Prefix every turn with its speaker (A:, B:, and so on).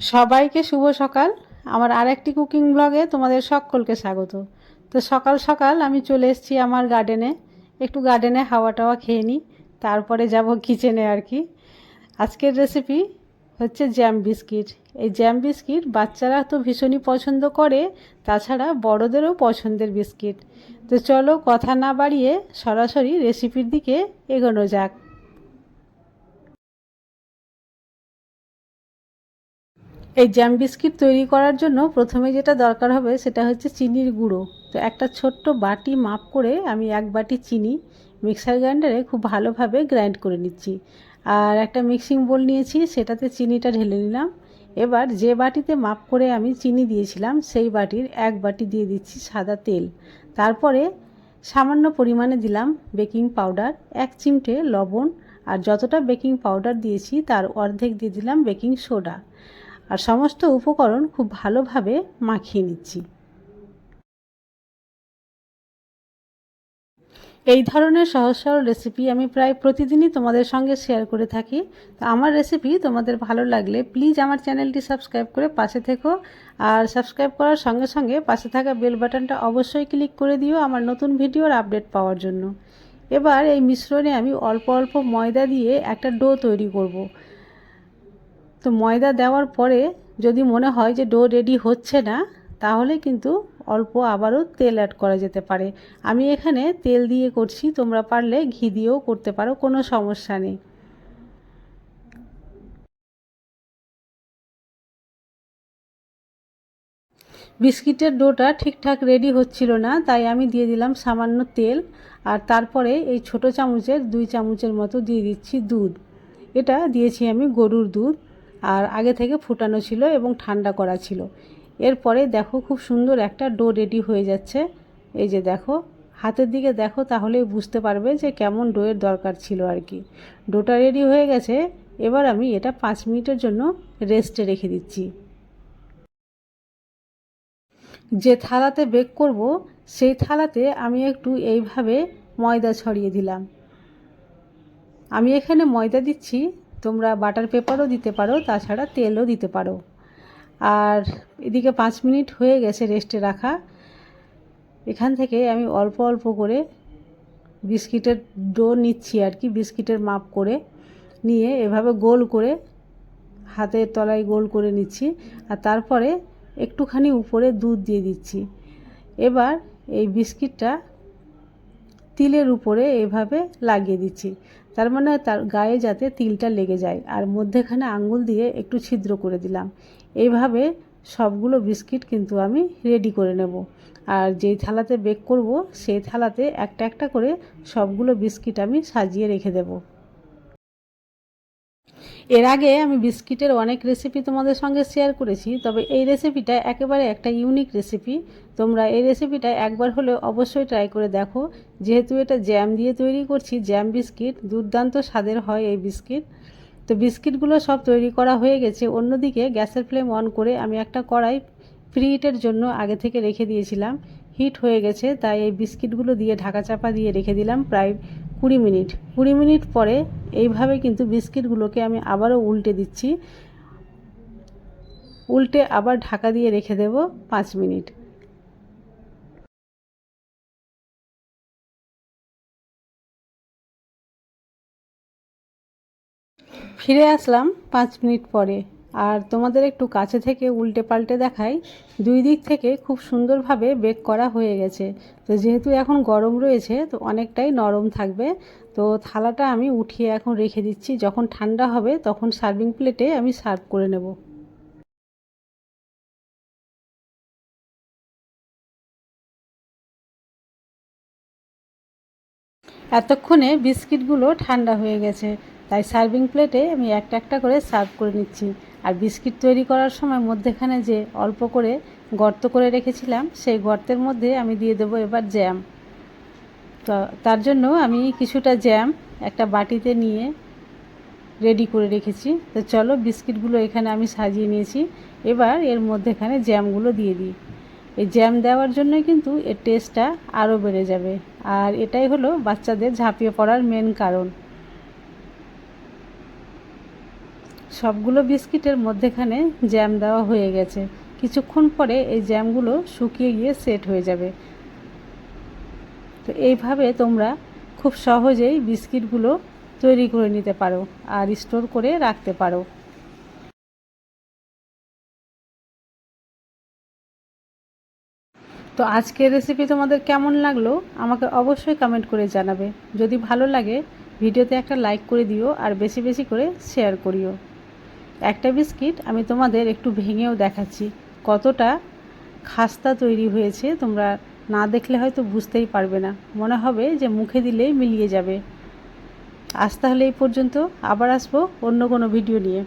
A: সবাইকে শুভ সকাল। আমার আরেকটি কুকিং ব্লগে তোমাদের সকলকে স্বাগত। তো সকাল সকাল আমি চলে এসেছি আমার গার্ডেনে। একটু গার্ডেনে হাওয়া টাওয়া খেয়ে নিই, তারপরে যাব কিচেনে আর কি। আজকের রেসিপি হচ্ছে জ্যাম বিস্কিট এই জ্যাম বিস্কিট বাচ্চারা তো ভীষণই পছন্দ করে, তাছাড়া বড়দেরও পছন্দের বিস্কিট তো চলো কথা না বাড়িয়ে সরাসরি রেসিপির দিকে এগোনো যাক। এই জ্যাম বিস্কিট তৈরি করার জন্য প্রথমে যেটা দরকার হবে সেটা হচ্ছে চিনির গুঁড়ো। তো একটা ছোট্ট বাটি মাপ করে আমি এক বাটি চিনি মিক্সার গ্রাইন্ডারে খুব ভালোভাবে গ্রাইন্ড করে নিচ্ছি। আর একটা মিক্সিং বোল নিয়েছি, সেটাতে চিনিটা ঢেলে নিলাম। এবার যে বাটিতে মাপ করে আমি চিনি দিয়েছিলাম, সেই বাটির এক বাটি দিয়ে দিচ্ছি সাদা তেল। তারপরে সামান্য পরিমাণে দিলাম বেকিং পাউডার এক চিমটে লবণ, আর যতটা বেকিং পাউডার দিয়েছি তার অর্ধেক দিয়ে দিলাম বেকিং সোডা আর সমস্ত উপকরণ খুব ভালোভাবে মাখিয়ে নিচ্ছি। এই ধরনের সহজ সরল রেসিপি আমি প্রায় প্রতিদিনই তোমাদের সঙ্গে শেয়ার করে থাকি। তো আমার রেসিপি তোমাদের ভালো লাগলে প্লিজ আমার চ্যানেলটি সাবস্ক্রাইব করে পাশে থেকো। আর সাবস্ক্রাইব করার সঙ্গে সঙ্গে পাশে থাকা বেল বাটনটা অবশ্যই ক্লিক করে দিও আমার নতুন ভিডিওর আপডেট পাওয়ার জন্য। এবার এই মিশ্রণে আমি অল্প অল্প ময়দা দিয়ে একটা ডো তৈরি করব। তো ময়দা দেওয়ার পরে যদি মনে হয় যে ডো রেডি হচ্ছে না, তাহলে কিন্তু অল্প আবারও তেল অ্যাড করা যেতে পারে। আমি এখানে তেল দিয়ে করছি, তোমরা পারলে ঘি দিয়েও করতে পারো, কোনো সমস্যা নেই। বিস্কিটের ডোটা ঠিকঠাক রেডি হচ্ছিল না, তাই আমি দিয়ে দিলাম সামান্য তেল, আর তারপরে এই ছোট চামচের দুই চামচের মতো দিয়ে দিচ্ছি দুধ। এটা দিয়েছি আমি গরুর দুধ। আর আগে থেকে ফুটানো ছিল এবং ঠান্ডা করা ছিল। এরপরে দেখো খুব সুন্দর একটা ডো রেডি হয়ে যাচ্ছে। এই যে দেখো, হাতের দিকে দেখো তাহলেই বুঝতে পারবে যে কেমন ডোয়ের দরকার ছিল আর কি। ডোটা রেডি হয়ে গেছে, এবার আমি এটা পাঁচ মিনিটের জন্য রেস্টে রেখে দিচ্ছি। যে থালাতে বেক করব, সেই থালাতে আমি একটু এইভাবে ময়দা ছড়িয়ে দিলাম। আমি এখানে ময়দা দিচ্ছি তোমরা বাটার পেপারও দিতে পারো, তাছাড়া তেলও দিতে পারো। আর এদিকে পাঁচ মিনিট হয়ে গেছে রেস্টে রাখা। এখান থেকে আমি অল্প অল্প করে বিস্কিটের ডো নিচ্ছি আর কি, বিস্কিটের মাপ করে নিয়ে এভাবে গোল করে, হাতের তলায় গোল করে নিচ্ছি। আর তারপরে একটুখানি উপরে দুধ দিয়ে দিচ্ছি। এবার এই বিস্কিটটা তিলের উপরে এভাবে লাগিয়ে দিচ্ছি। তার মানে তার গায়ে যাতে তিলটা লেগে যায়। আর মধ্যেখানে আঙ্গুল দিয়ে একটু ছিদ্র করে দিলাম। এইভাবে সবগুলো বিস্কিট কিন্তু আমি রেডি করে নেব। আর যেই থালাতে বেক করব, সেই থালাতে একটা একটা করে সবগুলো বিস্কিট আমি সাজিয়ে রেখে দেবো। এর আগে আমি বিস্কিটের অনেক রেসিপি তোমাদের সঙ্গে শেয়ার করেছি, তবে এই রেসিপিটা একেবারে একটা ইউনিক রেসিপি তোমরা এই রেসিপিটা একবার হলেও অবশ্যই ট্রাই করে দেখো। যেহেতু এটা জ্যাম দিয়ে তৈরি করছি জ্যাম বিস্কিট দুর্দান্ত স্বাদের হয় এই বিস্কিট তো বিস্কিটগুলো সব তৈরি করা হয়ে গেছে। অন্যদিকে গ্যাসের ফ্লেম অন করে আমি একটা কড়াই ফ্রি হিটের জন্য আগে থেকে রেখে দিয়েছিলাম। হিট হয়ে গেছে, তাই এই বিস্কিটগুলো দিয়ে ঢাকা চাপা দিয়ে রেখে দিলাম। প্রায় কুড়ি মিনিট। কুড়ি মিনিট পরে এইভাবে কিন্তু বিস্কিটগুলোকে আমি আবারও উল্টে দিচ্ছি। উল্টে আবার ঢাকা দিয়ে রেখে দেব পাঁচ মিনিট। ফিরে আসলাম পাঁচ মিনিট পরে। আর তোমাদের একটু কাছে থেকে উল্টে পাল্টে দেখাই, দুই দিক থেকে খুব সুন্দরভাবে বেক করা হয়ে গেছে। তো যেহেতু এখন গরম রয়েছে, তো অনেকটাই নরম থাকবে। তো থালাটা আমি উঠিয়ে এখন রেখে দিচ্ছি। যখন ঠান্ডা হবে, তখন সার্ভিং প্লেটে আমি সার্ভ করে নেব। এতক্ষণে বিস্কিটগুলো ঠান্ডা হয়ে গেছে। তাই সার্ভিং প্লেটে আমি একটা একটা করে সার্ভ করে নিচ্ছি। আর বিস্কিট তৈরি করার সময় মধ্যেখানে যে অল্প করে গর্ত করে রেখেছিলাম, সেই গর্তের মধ্যে আমি দিয়ে দেবো এবার জ্যাম। তো তার জন্য আমি কিছুটা জ্যাম একটা বাটিতে নিয়ে রেডি করে রেখেছি। তো চলো বিস্কিটগুলো এখানে আমি সাজিয়ে নিয়েছি। এবার এর মধ্যেখানে জ্যামগুলো দিয়ে দিই। এই জ্যাম দেওয়ার জন্যই কিন্তু এর টেস্টটা আরও বেড়ে যাবে। আর এটাই হলো বাচ্চাদের ঝাঁপিয়ে পড়ার মেন কারণ। সবগুলো বিস্কিটের মধ্যেখানে জ্যাম দেওয়া হয়ে গেছে। কিছুক্ষণ পরে এই জ্যামগুলো শুকিয়ে গিয়ে সেট হয়ে যাবে। তো এইভাবে তোমরা খুব সহজেই বিস্কিটগুলো তৈরি করে নিতে পারো আর স্টোর করে রাখতে পারো। তো আজকের রেসিপি তোমাদের কেমন লাগল? আমাকে অবশ্যই কমেন্ট করে জানাবে। যদি ভালো লাগে, ভিডিওতে একটা লাইক করে দিও আর বেশি বেশি করে শেয়ার করিও। একটা বিস্কিট আমি তোমাদের একটু ভেঙেও দেখাচ্ছি। কতটা খাস্তা তৈরি হয়েছে তোমরা না দেখলে হয়তো বুঝতেই পারবে না। মনে হবে যে মুখে দিলেই মিলিয়ে যাবে। আজ তাহলে এই পর্যন্ত। আবার আসব অন্য কোনো ভিডিও নিয়ে।